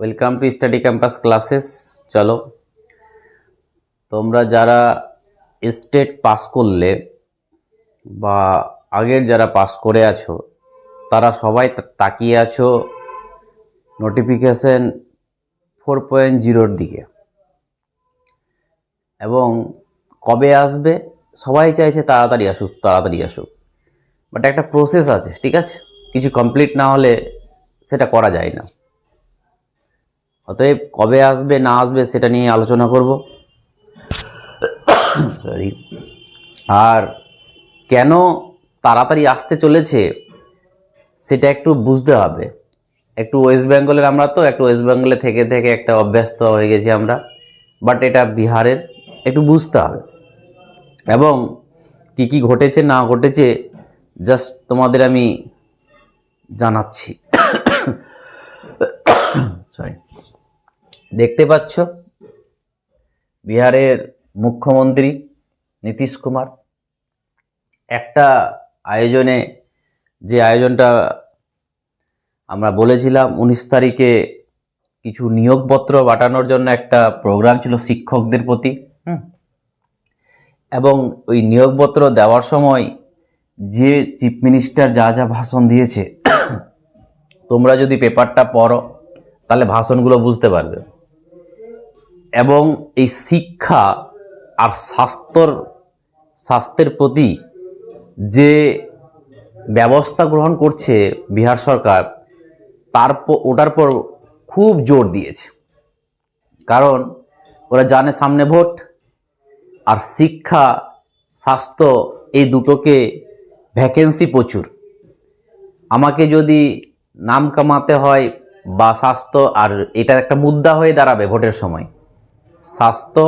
Welcome to study campus classes চলো। তোমরা যারা স্টেট পাস করলে বা আগের যারা পাস করে আছো, তারা সবাই তাকিয়ে আছো নোটিফিকেশন ফোর পয়েন্ট জিরোর দিকে। এবং কবে আসবে, সবাই চাইছে তাড়াতাড়ি আসুক তাড়াতাড়ি আসুক। বাট একটা প্রসেস আছে, ঠিক আছে? কিছু কমপ্লিট না হলে সেটা করা যায় না। অতএব কবে আসবে, না আসবে সেটা নিয়ে আলোচনা করব। সরি আর কেন তাড়াতাড়ি আসতে চলেছে, সেটা একটু বুঝতে হবে। একটু ওয়েস্ট বেঙ্গলের আমরা তো, একটু ওয়েস্ট বেঙ্গলে থেকে থেকে একটা অভ্যস্ত হয়ে গেছি আমরা। বাট এটা বিহারের, একটু বুঝতে হবে। এবং কি কি ঘটেছে, না ঘটেছে জাস্ট তোমাদের আমি জানাচ্ছি। সরি দেখতে পাচ্ছ? বিহারের মুখ্যমন্ত্রী নীতিশ কুমার। একটা আয়োজনে যে আয়োজনটা আমরা বলেছিলাম, উনিশ তারিখে কিছু নিয়োগপত্র বাটানোর জন্য একটা প্রোগ্রাম ছিল শিক্ষকদের প্রতি এবং ওই নিয়োগপত্র দেওয়ার সময় যে চিফ মিনিস্টার যা যা ভাষণ দিয়েছে, তোমরা যদি পেপারটা পড়ো, তাহলে ভাষণগুলো বুঝতে পারবে। এবং এই শিক্ষা আর স্বাস্থ্যর, স্বাস্থ্যের প্রতি যে ব্যবস্থা গ্রহণ করছে বিহার সরকার, তার ওটার পর খুব জোর দিয়েছে। কারণ ওরা জানে সামনে ভোট আর শিক্ষা, স্বাস্থ্য এই দুটোকে ভ্যাকেন্সি প্রচুর। আমাকে যদি নাম কামাতে হয় বা স্বাস্থ্য আর এটা একটা মুদ্রা হয়ে দাঁড়াবে ভোটের সময় স্বাস্থ্য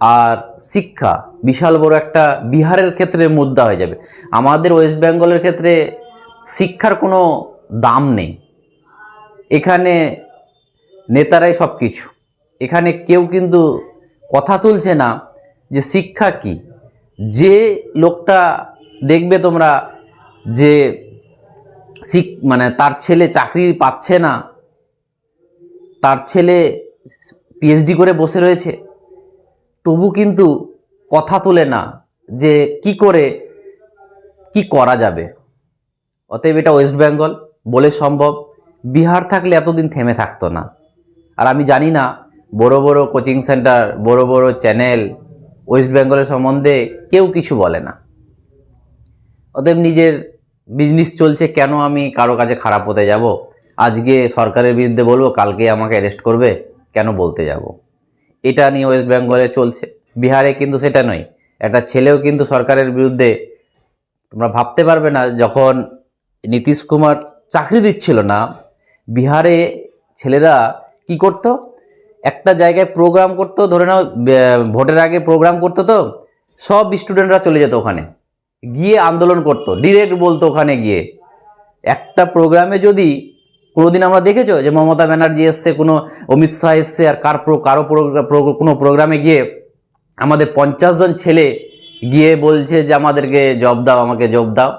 আর শিক্ষা বিশাল বড় একটা বিহারের ক্ষেত্রে মুদ্রা হয়ে যাবে। আমাদের ওয়েস্ট বেঙ্গলের ক্ষেত্রে শিক্ষার কোনো দাম নেই। এখানে নেতারাই সব কিছু এখানে কেউ কিন্তু কথা তুলছে না যে শিক্ষা কি। যে লোকটা দেখবে তোমরা যে শিক মানে তার ছেলে চাকরি পাচ্ছে না, তার ছেলে পিএইচডি করে বসে রয়েছে। তবু কিন্তু কথা তোলে না যে কি করে, কি করা যাবে। অতএব এটা ওয়েস্ট বেঙ্গল বলে সম্ভব। বিহার থাকলে এতদিন থেমে থাকতো না। আর আমি জানি না, বড় বড় কোচিং সেন্টার, বড় বড় চ্যানেল ওয়েস্ট বেঙ্গলের সম্বন্ধে কেউ কিছু বলে না। অতএব নিজের বিজনেস চলছে, কেন আমি কারও কাছে খারাপ হতে যাব? আজকে সরকারের বিরুদ্ধে বলব কালকে আমাকে অ্যারেস্ট করবে। কেন বলতে যাব? এটা নিয়ে ওয়েস্ট বেঙ্গলে চলছে। বিহারে কিন্তু সেটা নয়। একটা ছেলেও কিন্তু সরকারের বিরুদ্ধে তোমরা ভাবতে পারবে না, যখন নীতিশ কুমার চাকরি দিচ্ছিল না, বিহারে ছেলেরা কি করতো? একটা জায়গায় প্রোগ্রাম করতো, ধরে নাও ভোটের আগে প্রোগ্রাম করতো তো, সব স্টুডেন্টরা চলে যেত ওখানে। গিয়ে আন্দোলন করতো ডিরেক্ট বলতো ওখানে গিয়ে। একটা প্রোগ্রামে যদি কোনোদিন আমরা দেখেছ যে মমতা ব্যানার্জি এসছে, কোনো অমিত শাহ এসছে আর কার কারও কোনো প্রোগ্রামে গিয়ে আমাদের পঞ্চাশ জন ছেলে গিয়ে বলছে যে আমাদেরকে জব দাও, আমাকে জব দাও।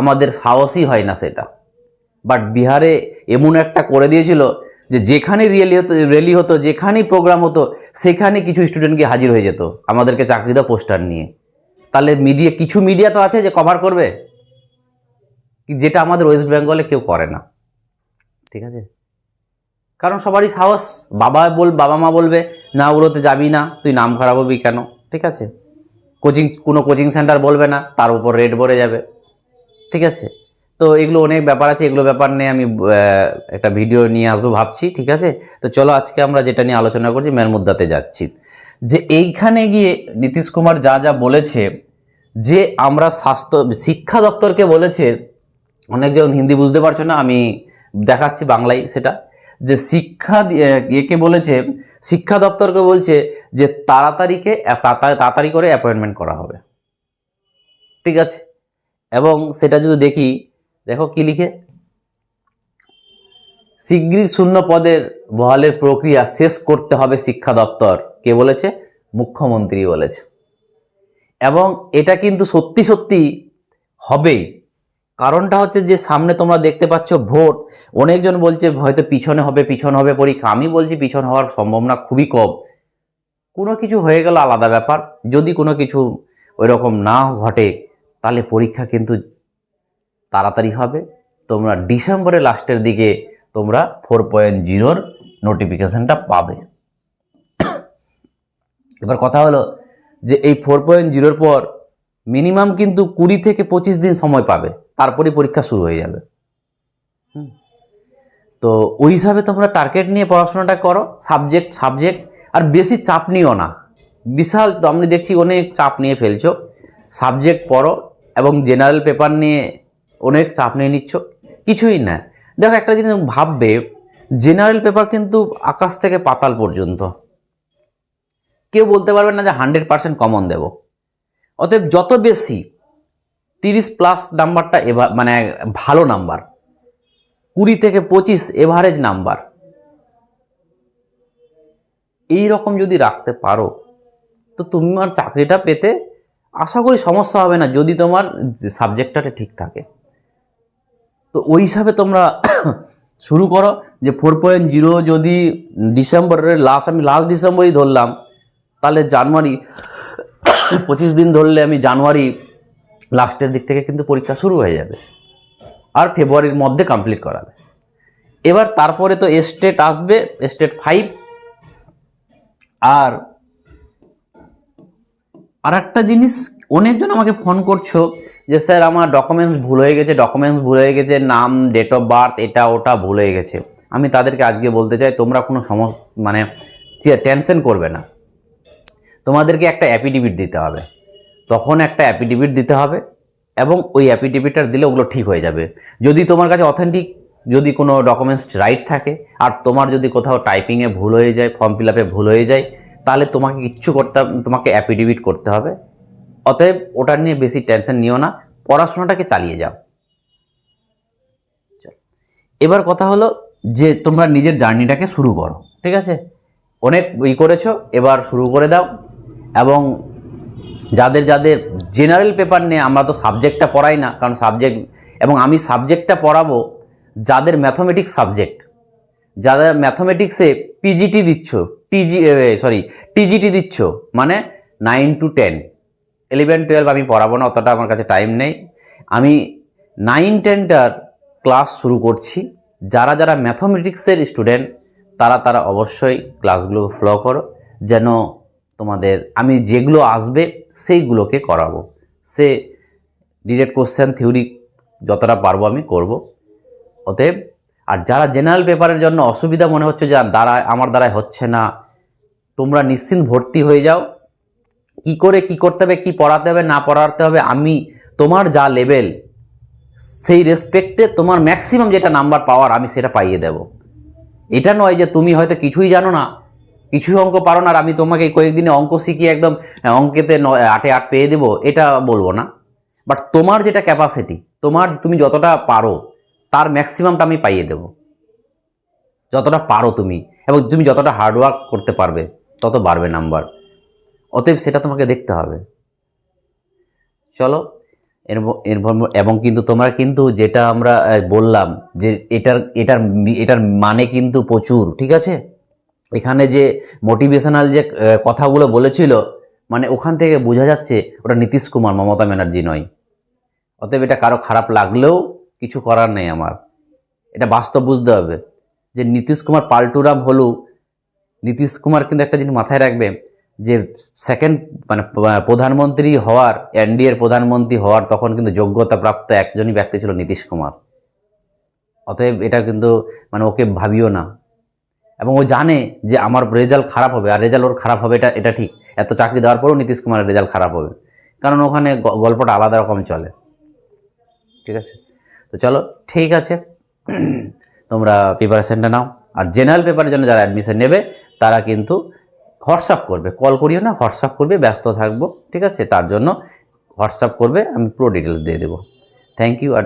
আমাদের সাহসই হয় না সেটা। বাট বিহারে এমন একটা করে দিয়েছিল যে যেখানে রিয়েলি হতো র্যালি হতো, যেখানেই প্রোগ্রাম হতো, সেখানে কিছু স্টুডেন্টকে হাজির হয়ে যেত, আমাদেরকে চাকরি দাও পোস্টার নিয়ে। তাহলে মিডিয়া কিছু মিডিয়া তো আছে যে কভার করবে। যেটা আমাদের ওয়েস্ট বেঙ্গলে কেউ করে না। ঠিক আছে? কারণ সবারই সাহস। বাবা বল, বাবা মা বলবে, না, ওগুলোতে যাবি না, তুই নাম খারাপ হবি কেন? ঠিক আছে? কোচিং, কোনো কোচিং সেন্টার বলবে না, তার উপর রেট ভরে যাবে। ঠিক আছে? তো এগুলো অনেক ব্যাপার আছে, এগুলো ব্যাপার নিয়ে আমি একটা ভিডিও নিয়ে আসব ভাবছি, ঠিক আছে? তো চলো আজকে আমরা যেটা নিয়ে আলোচনা করছি মেন মুদ্দাতে যাচ্ছি। যে এইখানে গিয়ে নীতিশ কুমার যা যা বলেছে, যে আমরা স্বাস্থ্য, শিক্ষা দপ্তরকে বলেছে, অনেকজন হিন্দি বুঝতে পারছ না, আমি দেখাচ্ছি বাংলায় সেটা, যে শিক্ষা একে বলেছে, শিক্ষা দপ্তরকে বলছে যে তাড়াতাড়িকে তাড়া- তাড়াতাড়ি করে অ্যাপয়েন্টমেন্ট করা হবে। ঠিক আছে? এবং সেটা যদি দেখি, দেখো কি লিখে? শিগগিরই শূন্য পদের বহালের প্রক্রিয়া শেষ করতে হবে শিক্ষা দপ্তর। কে বলেছে? মুখ্যমন্ত্রী বলেছে। এবং এটা কিন্তু সত্যি সত্যি হবেই। কারণটা হচ্ছে যে সামনে তোমরা দেখতে পাচ্ছ ভোট। অনেকজন বলছে, হয়তো পিছনে হবে, পিছন হবে পরীক্ষা। আমি বলছি পিছন হওয়ার সম্ভাবনা খুবই কম। কোনো কিছু হয়ে গেল আলাদা ব্যাপার। যদি কোনো কিছু ওই রকম না ঘটে, তাহলে পরীক্ষা কিন্তু তাড়াতাড়ি হবে। তোমরা ডিসেম্বরের লাস্টের দিকে তোমরা ফোর পয়েন্ট জিরোর নোটিফিকেশানটা পাবে। এবার কথা হলো যে এই ফোর পয়েন্ট জিরোর পর মিনিমাম কিন্তু কুড়ি থেকে পঁচিশ দিন সময় পাবে। তারপরে পরীক্ষা শুরু হয়ে যাবে। তো ওই হিসাবে তোমরা টার্গেট নিয়ে পড়াশোনাটা করো। সাবজেক্ট সাবজেক্ট আর বেশি চাপ নিও না। বিশাল তো আমি দেখছি অনেক চাপ নিয়ে ফেলছো। সাবজেক্ট পড়ো এবং জেনারেল পেপার নিয়ে অনেক চাপ নিয়ে নিচ্ছ। কিছুই না। দেখো একটা জিনিস ভাববে জেনারেল পেপার কিন্তু আকাশ থেকে পাতাল পর্যন্ত। কেউ বলতে পারবে না যে হান্ড্রেড পার্সেন্ট কমন দেব। অতএব যত বেশি তিরিশ প্লাস নাম্বারটা এবার মানে ভালো নাম্বার, কুড়ি থেকে পঁচিশ এভারেজ নাম্বার, এই রকম যদি রাখতে পারো, তো তোমার চাকরিটা পেতে আশা করি সমস্যা হবে না, যদি তোমার সাবজেক্টটা ঠিক থাকে। তো ওই হিসাবে তোমরা শুরু করো যে ফোর পয়েন্ট জিরো যদি ডিসেম্বরের লাস্ট আমি লাস্ট ডিসেম্বরই ধরলাম, তাহলে জানুয়ারি পঁচিশ দিন ধরলে আমি জানুয়ারি লাস্টের দিক থেকে কিন্তু পরীক্ষা শুরু হয়ে যাবে। আর ফেব্রুয়ারির মধ্যে কমপ্লিট করাবে। এবার তারপরে তো স্টেট আসবে স্টেট ফাইভ আর আর একটা জিনিস, অনেকজন আমাকে ফোন করছ যে, স্যার, আমার ডকুমেন্টস ভুল হয়ে গেছে ডকুমেন্টস ভুল হয়ে গেছে, নাম ডেট অফ বার্থ এটা, ওটা ভুল হয়ে গেছে। আমি তাদেরকে আজকে বলতে চাই, তোমরা কোনো সমস মানে টেনশন করবে না। তোমাদেরকে একটা অ্যাপিডিভিট দিতে হবে। তখন একটা অ্যাপিডিভিট দিতে হবে এবং ওই অ্যাপিডিভিটটা দিলে ওগুলো ঠিক হয়ে যাবে। যদি তোমার কাছে অথেন্টিক যদি কোনো ডকুমেন্টস রাইট থাকে আর তোমার যদি কোথাও টাইপিংয়ে ভুল হয়ে যায় ফর্ম ফিল আপে ভুল হয়ে যায়, তাহলে তোমাকে কিচ্ছু করতে তোমাকে অ্যাপিডিভিট করতে হবে। অতএব ওটা নিয়ে বেশি টেনশন নিও না, পড়াশোনাটাকে চালিয়ে যাও। এবার কথা হলো যে তোমরা নিজের জার্নিটাকে শুরু করো, ঠিক আছে? অনেক ই করেছ, এবার শুরু করে দাও। এবং যাদের যাদের জেনারেল পেপার নিয়ে আমরা তো সাবজেক্টটা পড়াই না, কারণ সাবজেক্ট এবং আমি সাবজেক্টটা পড়াবো যাদের ম্যাথমেটিক্স সাবজেক্ট যারা ম্যাথমেটিক্সে পিজিটি দিচ্ছ টিজি সরি টিজিটি দিচ্ছ মানে nine two ten eleven twelve আমি পড়াবো না, অতটা আমার কাছে টাইম নেই। আমি নাইন টেনটার ক্লাস শুরু করছি, যারা যারা ম্যাথমেটিক্সের স্টুডেন্ট তারা তারা অবশ্যই ক্লাসগুলো ফলো করো, যেন তোমাদের, আমি যেগুলো আসবে সেইগুলোকে করাবো। সে ডিরেক্ট কোশ্চেন থিওরি যতটা পারব আমি করব। অতএব, আর যারা জেনারেল পেপারের জন্য অসুবিধা মনে হচ্ছে যে দ্বারা, আমার দ্বারায় হচ্ছে না, তোমরা নিশ্চিন্ত ভর্তি হয়ে যাও। কি করে কি করতে হবে, কি পড়াতে হবে, না পড়াতে হবে, আমি তোমার যা লেভেল সেই রেসপেক্টে তোমার ম্যাক্সিমাম যেটা নাম্বার পাওয়ার আমি সেটা পাইয়ে দেব। এটা নয় যে তুমি হয়তো কিছুই জানো না কিছুই অঙ্ক পারো না আর আমি তোমাকে কয়েকদিনে অঙ্ক শিখিয়ে একদম অঙ্কেতে আটে আট পেয়ে দেবো, এটা বলব না। বাট তোমার যেটা ক্যাপাসিটি তোমার তুমি যতটা পারো, তার ম্যাক্সিমামটা আমি পাইয়ে দেব। যতটা পারো তুমি, এবং তুমি যতটা হার্ডওয়ার্ক করতে পারবে, তত বাড়বে নাম্বার অতএব সেটা তোমাকে দেখতে হবে। চলো এবং কিন্তু তোমরা কিন্তু যেটা আমরা বললাম যে এটার এটার এটার মানে কিন্তু প্রচুর, ঠিক আছে? এখানে যে মোটিভেশনাল যে কথাগুলো বলেছিল মানে ওখান থেকে বোঝা যাচ্ছে ওটা নীতিশ কুমার, মমতা ব্যানার্জি নয়। অতএব এটা কারও খারাপ লাগলেও কিছু করার নেই আমার। এটা বাস্তব বুঝতে হবে যে নীতিশ কুমার, পাল্টুরাম হলেও নীতিশ কুমার কিন্তু একটা জিনিস মাথায় রাখবে যে সেকেন্ড মানে প্রধানমন্ত্রী হওয়ার এনডিএর প্রধানমন্ত্রী হওয়ার তখন কিন্তু যোগ্যতা প্রাপ্ত একজনই ব্যক্তি ছিল নীতিশ কুমার। অতএব এটা কিন্তু মানে ওকে ভাবিও না। এবং ও জানে যে আমার রেজাল্ট খারাপ হবে, আর রেজাল্ট ওর খারাপ হবে, এটা এটা ঠিক। এত চাকরি দেওয়ার পরেও নীতিশ কুমারের রেজাল্ট খারাপ হবে। কারণ ওখানে গল্পটা আলাদা রকম চলে। ঠিক আছে? তো চলো, ঠিক আছে। তোমরা প্রিপারেশনটা নাও। আর জেনারেল পেপারের জন্য যারা অ্যাডমিশন নেবে, তারা কিন্তু হোয়াটসঅ্যাপ করবে। কল করিও না, হোয়াটসঅ্যাপ করবে, ব্যস্ত থাকব। ঠিক আছে? তার জন্য হোয়াটসঅ্যাপ করবে, আমি পুরো ডিটেলস দিয়ে দেবো। Thank you R